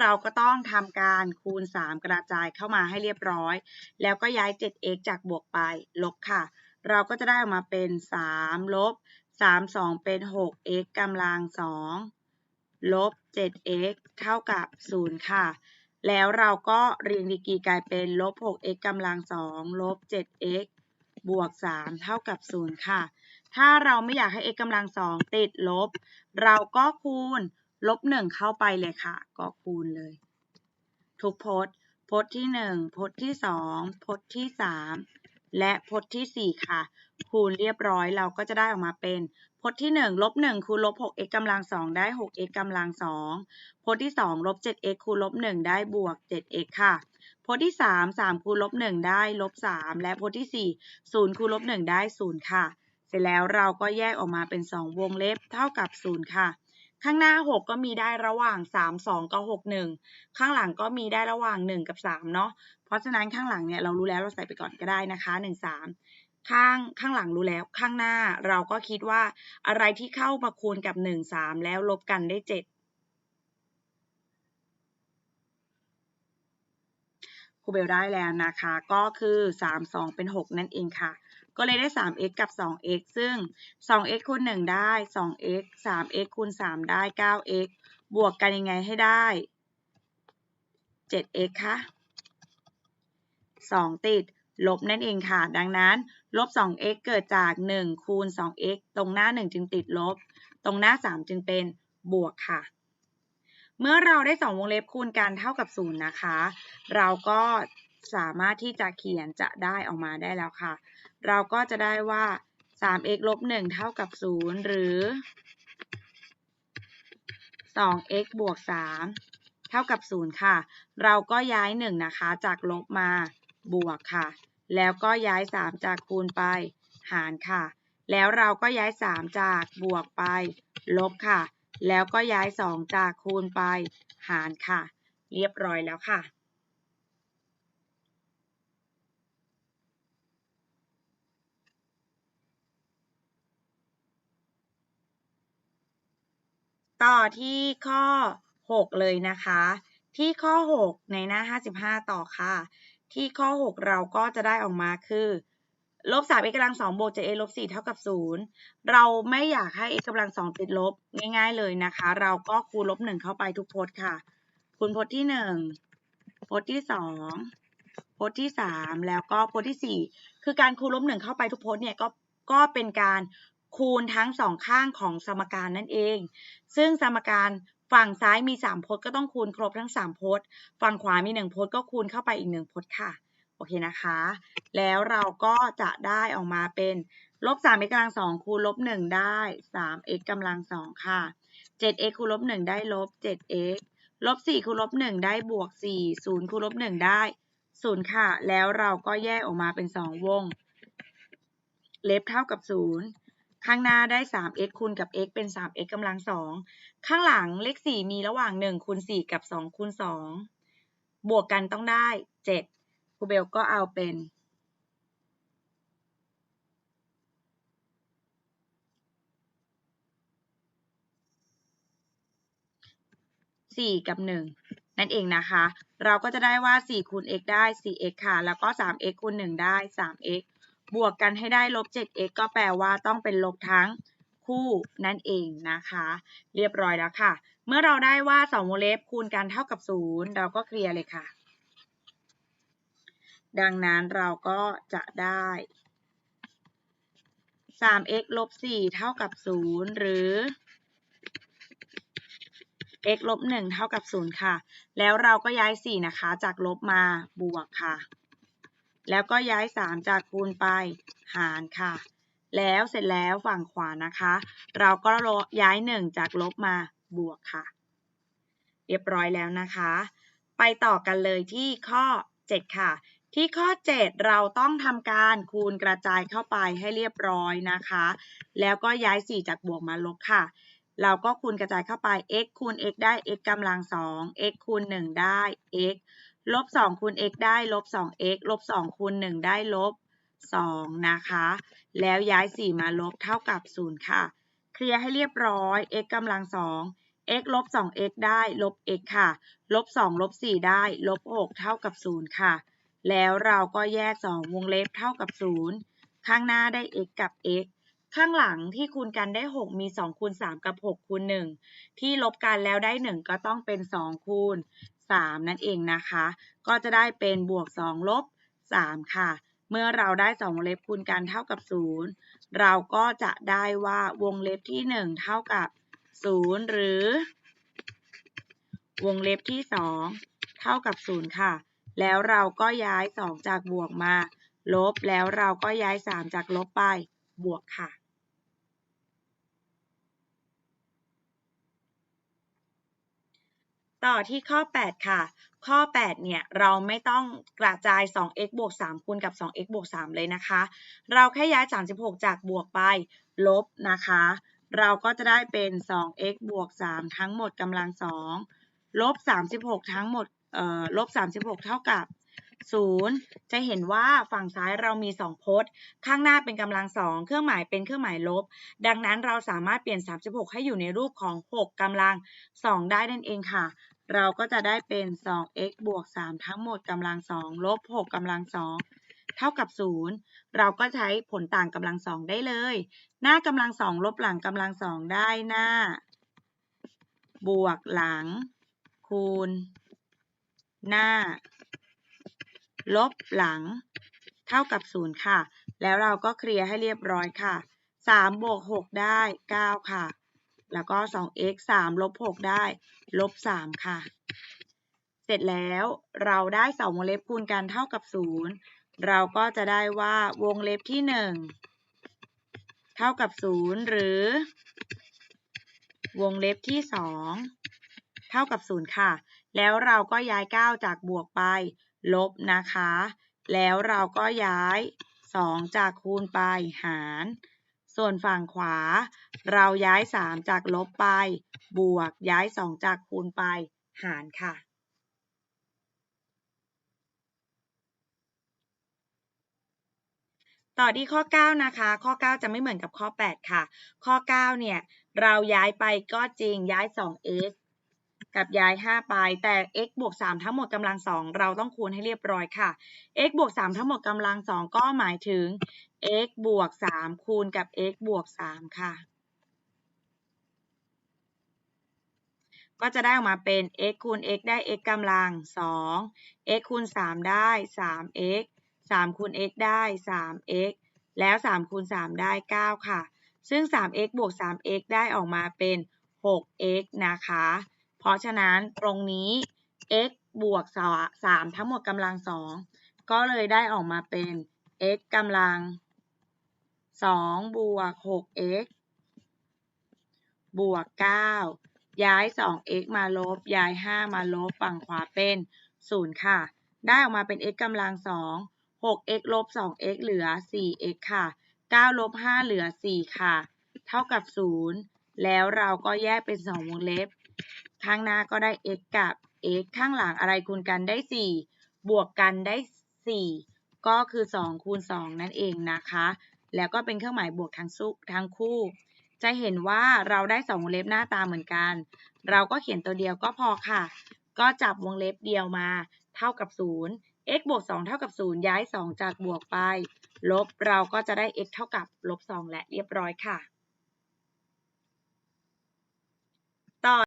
เราก็ต้องทำการคูณ 3 กระจายเข้ามาให้เรียบร้อย แล้วก็ย้าย 7x จากบวกไปลบค่ะ เราก็จะได้ออกมาเป็น 3 ลบ 3 2 เป็น 6x กำลัง 2 ลบ 7x เท่ากับ 0 ค่ะ แล้วเราก็เรียงดีกรีกลายเป็นลบ 6x กำลัง 2 ลบ 7x บวก 3 เท่ากับ 0 ค่ะ ถ้าเราไม่อยากให้ x กำลัง 2 ติดลบ เราก็คูณ ลบ1เข้าไปเลยค่ะก็คูณเลย ทุกพจน์ พจน์ที่1พจน์ที่2พจน์ที่3และพจน์ที่4ค่ะคูณเรียบร้อยเราก็จะได้ออกมาเป็นพจน์ที่1ลบ1คูณลบ 6x กำลัง2ได้ 6x กำลัง2พจน์ที่2ลบ 7x คูณลบ 1 ได้บวก 7x ค่ะ พจน์ที่ 3 3คูณลบ 1 ได้ลบ 3 และพจน์ที่ 4 0คูณลบ 1 ได้ 0 ค่ะ เสร็จแล้วเราก็แยกออกมาเป็น 2 วงเล็บเท่ากับ 0 ค่ะ ข้างหน้า 6 ก็มีได้ระหว่าง 3 2 กับ 6 1 ข้างหลังก็มีได้ระหว่าง 1 กับ 3 เนาะ เพราะฉะนั้นข้างหลังเนี่ยเรารู้แล้วเราใส่ไปก่อนก็ได้นะคะ 1 3 ข้างข้างหลังรู้แล้ว ข้างหน้าเราก็คิดว่าอะไรที่เข้ามาคูณกับ 1 3 แล้วลบกันได้ 7 ครูเบลได้แล้วนะคะ ก็คือ 3 2 เป็น 6 นั่นเองค่ะ ก็เลยได้ 3x กับ 2x ซึ่ง 2x คูณ1ได้ 2x 3x คูณ3ได้ 9x บวกกันยังไงให้ได้ 7x คะ 2 ติด ลบนั่นเองค่ะ ดังนั้น ลบ 2x เกิดจาก 1 คูณ 2x ตรงหน้า 1 จึงติดลบ ตรงหน้า 3 จึงเป็นบวกค่ะ เมื่อเราได้ 2 วงเล็บคูณกันเท่ากับ 0 นะคะ เราก็สามารถที่จะเขียนจะได้ออกมาได้แล้วค่ะ เราก็จะได้ว่า 3x ลบ1เท่ากับ 0 หรือ 2x บวก 3 เท่ากับ 0 ค่ะ เราก็ย้าย 1 นะคะ จากลบมาบวกค่ะ แล้วก็ย้าย 3 จากคูณไปหารค่ะ แล้วเราก็ย้าย 3 จากบวกไป ลบค่ะ แล้วก็ย้าย 2 จากคูณไปหารค่ะ เรียบร้อยแล้วค่ะ ต่อที่ข้อ 6 เลยนะคะ ที่ข้อ 6 ในหน้า 55 ต่อค่ะ ที่ข้อ 6 เราก็จะได้ออกมาคือลบ3 x กำลัง2บวก7 x ลบ4เท่ากับ0เราไม่อยากให้ x กำลัง2ติดลบง่ายๆเลยนะคะ เราก็คูณลบ1เข้าไปทุกพจน์ค่ะ คูณพจน์ที่1พจน์ที่2พจน์ที่3แล้วก็พจน์ที่4คือการคูณลบ1เข้าไปทุกพจน์เนี่ยก็ก็เป็นการ คูณทั้งสองข้างของสมการนั่นเอง ซึ่งสมการฝั่งซ้ายมี 3 พจน์ก็ต้องคูณครบทั้ง 3 พจน์ ฝั่งขวามี 1 พจน์ก็คูณเข้าไปอีก 1 พจน์ค่ะ โอเคนะคะ แล้วเราก็จะได้ออกมาเป็นลบ3 x กำลัง2คูณลบ1ได้ 3x กำลัง2ค่ะ 7x คูณลบ1ได้ลบ 7x ลบ4คูณลบ1ได้บวก4 0คูณลบ1ได้0ค่ะ แล้วเราก็แยกออกมาเป็น 2 วง เล็บเท่ากับ 0 ข้างหน้าได้ 3x คูณกับ x เป็น 3x กำลัง2ข้างหลังเลข 4 มีระหว่าง1คูณ4กับ2คูณ2บวกกันต้องได้ 7 ครูเบลก็เอาเป็น 4 กับ 1 นั่นเองนะคะ เราก็จะได้ว่า 4 คูณ x ได้ 4x ค่ะ แล้วก็ 3x คูณ 1 ได้ 3x บวกกันให้ได้ลบ 7x ก็แปลว่าต้องเป็นลบทั้งคู่นั่นเองนะคะ เรียบร้อยแล้วค่ะ เมื่อเราได้ว่า2วงเล็บคูณกันเท่ากับ 0 เราก็เคลียร์เลยค่ะ ดังนั้นเราก็จะได้ 3x ลบ 4 เท่ากับ 0 หรือ x ลบ 1 เท่ากับ 0 ค่ะ แล้วเราก็ย้าย 4 นะคะ จากลบมาบวกค่ะ แล้วก็ย้าย 3 จากคูณไปหารค่ะ แล้วเสร็จแล้วฝั่งขวานะคะ เราก็ย้าย 1 จากลบมาบวกค่ะ เรียบร้อยแล้วนะคะ ไปต่อกันเลยที่ข้อ 7 ค่ะ ที่ข้อ 7 เราต้องทำการคูณกระจายเข้าไปให้เรียบร้อยนะคะ แล้วก็ย้าย 4 จากบวกมาลบค่ะเราก็คูณกระจายเข้าไป x คูณ x ได้ x กำลัง2 x คูณ 1 ได้ x ลบ2คูณ x ได้ลบ 2x ลบ2คูณ1ได้ลบ 2 นะคะ แล้วย้าย 4 มาลบเท่ากับ 0 ค่ะ เคลียร์ให้เรียบร้อย x กำลัง 2 x ลบ 2x ได้ลบ x ค่ะ ลบ 2 ลบ 4 ได้ลบ 6 เท่ากับ 0 ค่ะ แล้วเราก็แยก 2 วงเล็บเท่ากับ 0 ข้างหน้าได้ x กับ x ข้างหลังที่คูณกันได้ 6 มี 2 คูณ 3 กับ 6 คูณ 1 ที่ลบกันแล้วได้ 1 ก็ต้องเป็น 2 คูณ 3 นั่นเองนะคะ ก็จะได้เป็นบวก 2 ลบ 3 ค่ะ เมื่อเราได้ 2 วงเล็บคูณกันเท่ากับ 0 เราก็จะได้ว่าวงเล็บที่ 1 เท่ากับ 0 หรือ วงเล็บที่ 2 เท่ากับ 0 ค่ะ แล้วเราก็ย้าย 2 จากบวกมา ลบ แล้วเราก็ย้าย 3 จากลบไปบวกค่ะ ต่อที่ข้อ 8 ค่ะ ข้อ 8 เนี่ย เราไม่ต้องกระจาย 2x บวก 3 คูณกับ 2x บวก 3 เลยนะคะ เราแค่ย้าย 36 จากบวกไปลบนะคะ เราก็จะได้เป็น 2x บวก 3 ทั้งหมดกำลัง 2 ลบ 36 ทั้งหมด เอ่อ ลบ 36 เท่ากับ 0 จะเห็นว่าฝั่งซ้ายเรามี 2 พจน์ ข้างหน้าเป็นกำลัง2เครื่องหมายเป็นเครื่องหมายลบ ดังนั้นเราสามารถเปลี่ยน 36 ให้อยู่ในรูปของ 6กำลัง2ได้นั่นเองค่ะ เราก็จะได้เป็น 2x บวก 3 ทั้งหมดกำลัง2ลบ6กำลัง2เท่ากับ 0 เราก็ใช้ผลต่างกำลัง2ได้เลย หน้ากำลัง2ลบหลังกำลัง2ได้หน้า บวกหลัง คูณ หน้า ลบหลัง เท่ากับ 0 ค่ะ แล้วเราก็เคลียร์ให้เรียบร้อยค่ะ 3 บวก 6 ได้ 9 ค่ะ แล้วก็ 2x 3 ลบ 6 ได้ ลบ 3 ค่ะ เสร็จแล้วเราได้2วงเล็บคูณกันเท่ากับ 0 เราก็จะได้ว่าวงเล็บที่ 1 เท่ากับ 0 หรือ วงเล็บที่ 2 เท่ากับ 0 ค่ะ แล้วเราก็ย้าย 9 จากบวกไป ลบนะคะ แล้วเราก็ย้าย 2 จากคูณไปหาร ส่วนฝั่งขวา เราย้าย 3 จากลบไป บวกย้าย 2 จากคูณไปหารค่ะต่อที่ข้อ 9 นะคะ ข้อ 9 จะไม่เหมือนกับข้อ 8 ค่ะ ข้อ 9 เนี่ย เราย้ายไปก็จริงย้าย 2x กับย้าย 5 ไป แต่ x บวก 3 ทั้งหมดกำลัง 2 เราต้องคูณให้เรียบร้อยค่ะ x บวก 3 ทั้งหมดกำลัง 2 ก็หมายถึง x บวก 3 คูณกับ x บวก 3 ค่ะ ก็จะได้ออกมาเป็น x คูณ x ได้ x กำลัง 2 x คูณ 3 ได้ 3x 3คูณ x ได้ 3x แล้ว 3 คูณ 3 ได้ 9 ค่ะ ซึ่ง 3x บวก 3x ได้ออกมาเป็น 6x นะคะ เพราะฉะนั้นตรงนี้ x บวก3ทั้งหมดกำลัง2ก็เลยได้ออกมาเป็น x กำลัง2บวก 6x บวก 9 ย้าย 2x มาลบ ย้าย 5 มาลบ ฝั่งขวาเป็น 0 ค่ะ ได้ออกมาเป็น x กำลัง2 6x ลบ 2x เหลือ 4x ค่ะ 9 ลบ 5 เหลือ 4 ค่ะ เท่ากับ 0 แล้วเราก็แยกเป็น 2 วงเล็บ ข้างหน้าก็ได้ x กับ x ข้างหลังอะไรคูณกันได้ 4 บวกกันได้ 4 ก็คือ 2 คูณ 2 นั่นเองนะคะ แล้วก็เป็นเครื่องหมายบวกทั้งสุทั้งคู่ จะเห็นว่าเราได้ 2 วงเล็บหน้าตาเหมือนกัน เราก็เขียนตัวเดียวก็พอค่ะ ก็จับวงเล็บเดียวมา เท่ากับ 0 x บวก 2 เท่ากับ 0 ย้าย 2 จากบวกไป ลบเราก็จะได้ x เท่ากับลบ 2 และเรียบร้อยค่ะ